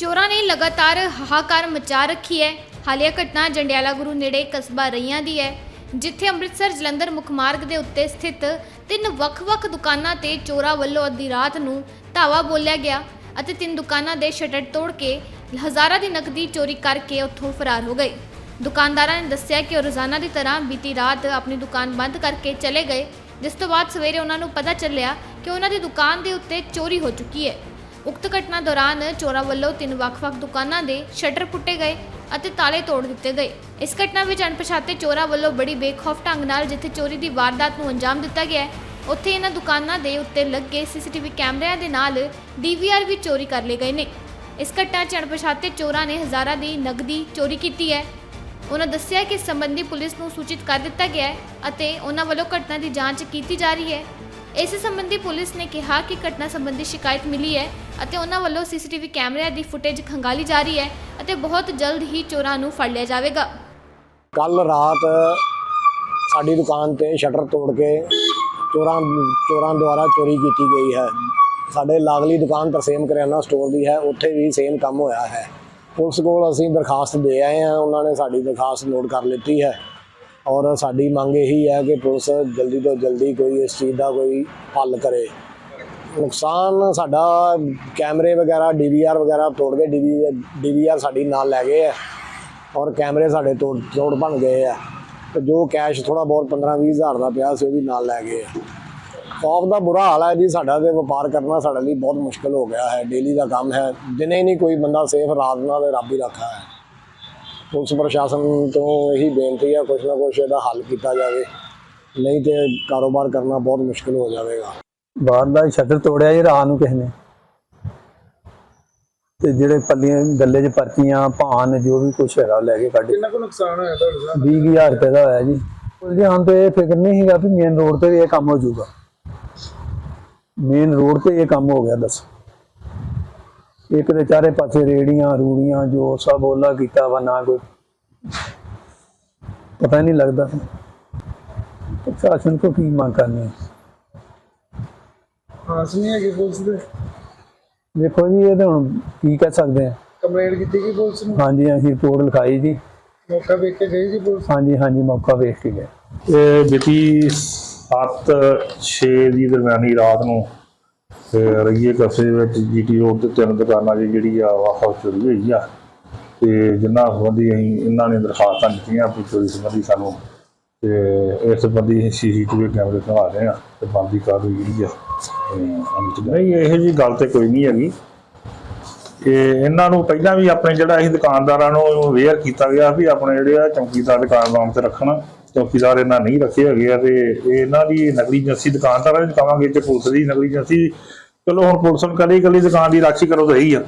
ਚੋਰਾਂ ਨੇ ਲਗਾਤਾਰ ਹਾਹਾਕਾਰ ਮਚਾ ਰੱਖੀ ਹੈ। ਹਾਲੀਆ ਘਟਨਾ ਜੰਡਿਆਲਾ ਗੁਰੂ ਨੇੜੇ ਕਸਬਾ ਰਈਆਂ ਦੀ ਹੈ, ਜਿੱਥੇ ਅੰਮ੍ਰਿਤਸਰ ਜਲੰਧਰ ਮੁੱਖ ਮਾਰਗ ਦੇ ਉੱਤੇ ਸਥਿਤ ਤਿੰਨ ਵੱਖ-ਵੱਖ ਦੁਕਾਨਾਂ ਤੇ ਚੋਰਾਂ ਵੱਲੋਂ ਅੱਧੀ ਰਾਤ ਨੂੰ ਧਾਵਾ ਬੋਲਿਆ ਗਿਆ ਅਤੇ ਤਿੰਨ ਦੁਕਾਨਾਂ ਦੇ ਸ਼ਟਰ ਤੋੜ ਕੇ ਹਜ਼ਾਰਾਂ ਦੀ ਨਕਦੀ ਚੋਰੀ ਕਰਕੇ ਉੱਥੋਂ ਫਰਾਰ ਹੋ ਗਏ। ਦੁਕਾਨਦਾਰਾਂ ਨੇ ਦੱਸਿਆ ਕਿ ਉਹ ਰੋਜ਼ਾਨਾ ਦੀ ਤਰ੍ਹਾਂ ਬੀਤੀ ਰਾਤ ਆਪਣੀ ਦੁਕਾਨ ਬੰਦ ਕਰਕੇ ਚਲੇ ਗਏ, ਜਿਸ ਤੋਂ ਬਾਅਦ ਸਵੇਰੇ ਉਹਨਾਂ ਨੂੰ ਪਤਾ ਚੱਲਿਆ ਕਿ ਉਹਨਾਂ ਦੀ ਦੁਕਾਨ ਦੇ ਉੱਤੇ ਚੋਰੀ ਹੋ ਚੁੱਕੀ ਹੈ। ਉਕਤ ਘਟਨਾ ਦੌਰਾਨ ਚੋਰਾਂ ਵੱਲੋਂ ਤਿੰਨ ਵੱਖ-ਵੱਖ ਦੁਕਾਨਾਂ ਦੇ ਸ਼ਟਰ ਪੁੱਟੇ ਗਏ ਅਤੇ ਤਾਲੇ ਤੋੜ ਦਿੱਤੇ ਗਏ। ਇਸ ਘਟਨਾ ਵਿੱਚ ਅਣਪਛਾਤੇ ਚੋਰਾਂ ਵੱਲੋਂ ਬੜੀ ਬੇਖੌਫ ਢੰਗ ਨਾਲ ਜਿੱਥੇ ਚੋਰੀ ਦੀ ਵਾਰਦਾਤ ਨੂੰ ਅੰਜਾਮ ਦਿੱਤਾ ਗਿਆ ਹੈ, ਉੱਥੇ ਇਹਨਾਂ ਦੁਕਾਨਾਂ ਦੇ ਉੱਤੇ ਲੱਗੇ ਸੀਸੀਟੀਵੀ ਕੈਮਰਿਆਂ ਦੇ ਨਾਲ ਡੀਵੀਆਰ ਵੀ ਚੋਰੀ ਕਰ ਲਏ ਗਏ ਨੇ। ਇਸ ਘਟਨਾ 'ਚ ਅਣਪਛਾਤੇ ਚੋਰਾਂ ਨੇ ਹਜ਼ਾਰਾਂ ਦੀ ਨਗਦੀ ਚੋਰੀ ਕੀਤੀ ਹੈ। ਉਹਨਾਂ ਦੱਸਿਆ ਕਿ ਇਸ ਸੰਬੰਧੀ ਪੁਲਿਸ ਨੂੰ ਸੂਚਿਤ ਕਰ ਦਿੱਤਾ ਗਿਆ ਹੈ ਅਤੇ ਉਹਨਾਂ ਵੱਲੋਂ ਘਟਨਾ ਦੀ ਜਾਂਚ ਕੀਤੀ ਜਾ ਰਹੀ ਹੈ। ਇਸ ਸੰਬੰਧੀ ਪੁਲਿਸ ਨੇ ਕਿਹਾ ਕਿ ਘਟਨਾ ਸੰਬੰਧੀ ਸ਼ਿਕਾਇਤ ਮਿਲੀ ਹੈ ਅਤੇ ਉਹਨਾਂ ਵੱਲੋਂ ਸੀਸੀਟੀਵੀ ਕੈਮਰਿਆਂ ਦੀ ਫੁਟੇਜ ਖੰਗਾਲੀ ਜਾ ਰਹੀ ਹੈ ਅਤੇ ਬਹੁਤ ਜਲਦ ਹੀ ਚੋਰਾਂ ਨੂੰ ਫੜ ਲਿਆ ਜਾਵੇਗਾ। ਕੱਲ ਰਾਤ ਸਾਡੀ ਦੁਕਾਨ ਤੇ ਸ਼ਟਰ ਤੋੜ ਕੇ ਚੋਰਾਂ ਚੋਰਾਂ ਦੁਆਰਾ ਚੋਰੀ ਕੀਤੀ ਗਈ ਹੈ। ਸਾਡੇ ਲਾਗਲੀ ਦੁਕਾਨ ਤਰਸੇਮ ਕਰਿਆਨਾ ਸਟੋਰ ਦੀ ਹੈ, ਉੱਥੇ ਵੀ ਸੇਮ ਕੰਮ ਹੋਇਆ ਹੈ। ਪੁਲਿਸ ਕੋਲ ਅਸੀਂ ਦਰਖਾਸਤ ਦੇ ਆਏ ਹਾਂ, ਉਹਨਾਂ ਨੇ ਸਾਡੀ ਦਰਖਾਸਤ ਨੋਟ ਕਰ ਲਿੱਤੀ ਹੈ। ਔਰ ਸਾਡੀ ਮੰਗ ਇਹੀ ਹੈ ਕਿ ਪੁਲਿਸ ਜਲਦੀ ਤੋਂ ਜਲਦੀ ਕੋਈ ਇਸ ਚੀਜ਼ ਦਾ ਕੋਈ ਹੱਲ ਕਰੇ। ਨੁਕਸਾਨ ਸਾਡਾ ਕੈਮਰੇ ਵਗੈਰਾ ਡੀਵੀਆਰ ਵਗੈਰਾ ਤੋੜ ਕੇ ਡੀਵੀਆਰ ਸਾਡੀ ਨਾਲ ਲੈ ਗਏ ਹੈ ਔਰ ਕੈਮਰੇ ਸਾਡੇ ਤੋੜ ਤੋੜ ਬਣ ਗਏ ਆ। ਤੇ ਜੋ ਕੈਸ਼ ਥੋੜਾ ਬਹੁਤ 15 20 ਹਜ਼ਾਰ ਦਾ ਪਿਆ ਸੀ, ਉਹ ਵੀ ਨਾਲ ਲੈ ਗਏ ਆ। ਖੌਫ ਦਾ ਬੁਰਾ ਹਾਲ ਹੈ ਜੀ, ਸਾਡਾ ਤੇ ਵਪਾਰ ਕਰਨਾ ਸਾਡੇ ਲਈ ਬਹੁਤ ਮੁਸ਼ਕਲ ਹੋ ਗਿਆ ਹੈ। ਡੇਲੀ ਦਾ ਕੰਮ ਹੈ। ਦਿਨੇ ਨਹੀਂ ਕੋਈ ਬੰਦਾ ਸੇਫ ਰਾਤ ਨਾਲ ਰੱਬ ਹੀ ਰੱਖਾ ਹੈ। ਪੁਲਿਸ ਪ੍ਰਸ਼ਾਸਨ ਤੋਂ ਇਹੀ ਬੇਨਤੀ ਹੈ ਕੁਛ ਨਾ ਕੁਛ ਇਹਦਾ ਹੱਲ ਕੀਤਾ ਜਾਵੇ। ਨਹੀਂ ਤੇ ਕਾਰੋਬਾਰ ਕਰਨਾ ਬਹੁਤ ਮੁਸ਼ਕਲ ਹੋ ਜਾਵੇਗਾ। ਬਾਹਰ ਦਾ ਸ਼ਟਰ ਤੋੜਿਆ ਜੀ ਰਾਤ ਨੂੰ ਕਿਸੇ ਨੇ। ਤੇ ਜਿਹੜੇ ਪੱਲੀਆਂ ਗੱਲੇ 'ਚ ਪਰਚੀਆਂ ਭਾਨ ਜੋ ਵੀ ਕੁਛ ਹੈਗਾ ਲੈ ਕੇ ਕੱਢ। ਕਿੰਨਾ ਕੁ ਨੁਕਸਾਨ ਹੋਇਆ ਤੁਹਾਡੇ ਨਾਲ? 20000 ਰੁਪਏ ਦਾ ਹੋਇਆ ਜੀ। ਉਹਦੇ ਹਾਂ ਤੇ ਇਹ ਫਿਕਰ ਨਹੀਂ ਸੀਗਾ ਵੀ ਮੇਨ ਰੋਡ ਤੇ ਵੀ ਇਹ ਕੰਮ ਹੋ ਜਾਊਗਾ। ਮੇਨ ਰੋਡ ਤੇ ਇਹ ਕੰਮ ਹੋ ਗਿਆ ਦੱਸ। ਇੱਕ ਦੇ ਚਾਰੇ ਪਾਸੇ ਰੇੜੀਆਂ ਰੂੜੀਆਂ ਜੋ ਸਭ ਉਹਲਾ ਕੀਤਾ ਵਾ ਨਾ ਕੋਈ ਪਤਾ ਹੀ ਨਹੀਂ ਲੱਗਦਾ। ਪ੍ਰਸ਼ਾਸਨ ਕੋ ਕੀ ਮੰਗ ਕਰਨੀ? ਹੈ ਆਸ ਨਹੀਂ ਹੈਗੀ ਪੁਲਿਸ ਦੇ। ਦੇਖੋ ਜੀ ਇਹ ਤਾਂ ਹੁਣ ਕੀ ਕਹਿ ਸਕਦੇ ਆ। ਕੰਪਲੇਂਟ ਕੀਤੀ ਗਈ ਪੁਲਿਸ ਨੂੰ? ਹਾਂਜੀ ਅਸੀਂ ਰਿਪੋਰਟ ਲਿਖਾਈ ਜੀ। ਮੌਕਾ ਵੇਖ ਕੇ ਗਈ ਜੀ ਪੁਲਿਸ? ਹਾਂਜੀ ਹਾਂਜੀ ਮੌਕਾ ਵੇਖ ਕੇ ਗਏ। ਇਹ ਬੀਤੀ 7 6 ਦੀ ਦਰਮਿਆਨੀ ਰਾਤ ਨੂੰ ਤੇ ਰਈਏ ਕਸੇ ਵਿੱਚ ਜੀਟੀ ਰੋਡ ਤੇ ਤਿੰਨ ਦੁਕਾਨਾਂ ਦੀ ਜਿਹੜੀ ਆ ਵਾਹਵਾ ਚੋਰੀ ਹੋਈ ਆ। ਤੇ ਜਿੰਨਾ ਸੰਬੰਧੀ ਅਸੀਂ ਇਹਨਾਂ ਨੇ ਦਰਖਾਸਤਾਂ ਦਿੱਤੀਆਂ ਵੀ ਚੋਰੀ ਸੰਬੰਧੀ ਸਾਨੂੰ, ਤੇ ਇਸ ਸੰਬੰਧੀ ਸੀਸੀਟੀਵੀ ਕੈਮਰੇ ਖਵਾ ਰਹੇ ਆ ਤੇ ਬੰਦੀ ਕਾਰਵਾਈ ਜਿਹੜੀ ਆ ਤੇ ਨਹੀਂ, ਇਹੋ ਜੀ ਗੱਲ ਤੇ ਕੋਈ ਨਹੀਂ ਹੈਗੀ। ਇਹ ਇਹਨਾਂ ਨੂੰ ਪਹਿਲਾਂ ਵੀ ਆਪਣੇ ਜਿਹੜਾ ਅਸੀਂ ਦੁਕਾਨਦਾਰਾਂ ਨੂੰ ਅਵੇਅਰ ਕੀਤਾ ਗਿਆ ਵੀ ਆਪਣੇ ਜਿਹੜੇ ਆ ਚੌਕੀਦਾਰ ਦੁਕਾਨ ਨਾਮ ਤੇ ਰੱਖਣਾ। ਚੌਕੀਦਾਰ ਇਹਨਾਂ ਨਹੀਂ ਰੱਖੇ ਹੈਗੇ ਆ ਤੇ ਇਹਨਾਂ ਦੀ ਨਕਲੀ ਏਜੰਸੀ ਦੁਕਾਨਦਾਰਾਂ ਨੂੰ ਕਹਾਂਗੇ ਤੇ ਪੁਲਿਸ ਦੀ ਨਕਲੀ ਏਜੰਸੀ ਚਲੋ ਹੁਣ ਪੁਲਿਸ ਨੂੰ ਕੱਲੀ ਕੱਲੀ ਦੁਕਾਨ ਦੀ ਰਾਖੀ ਕਰੋ ਤਾਂ ਇਹੀ ਆ।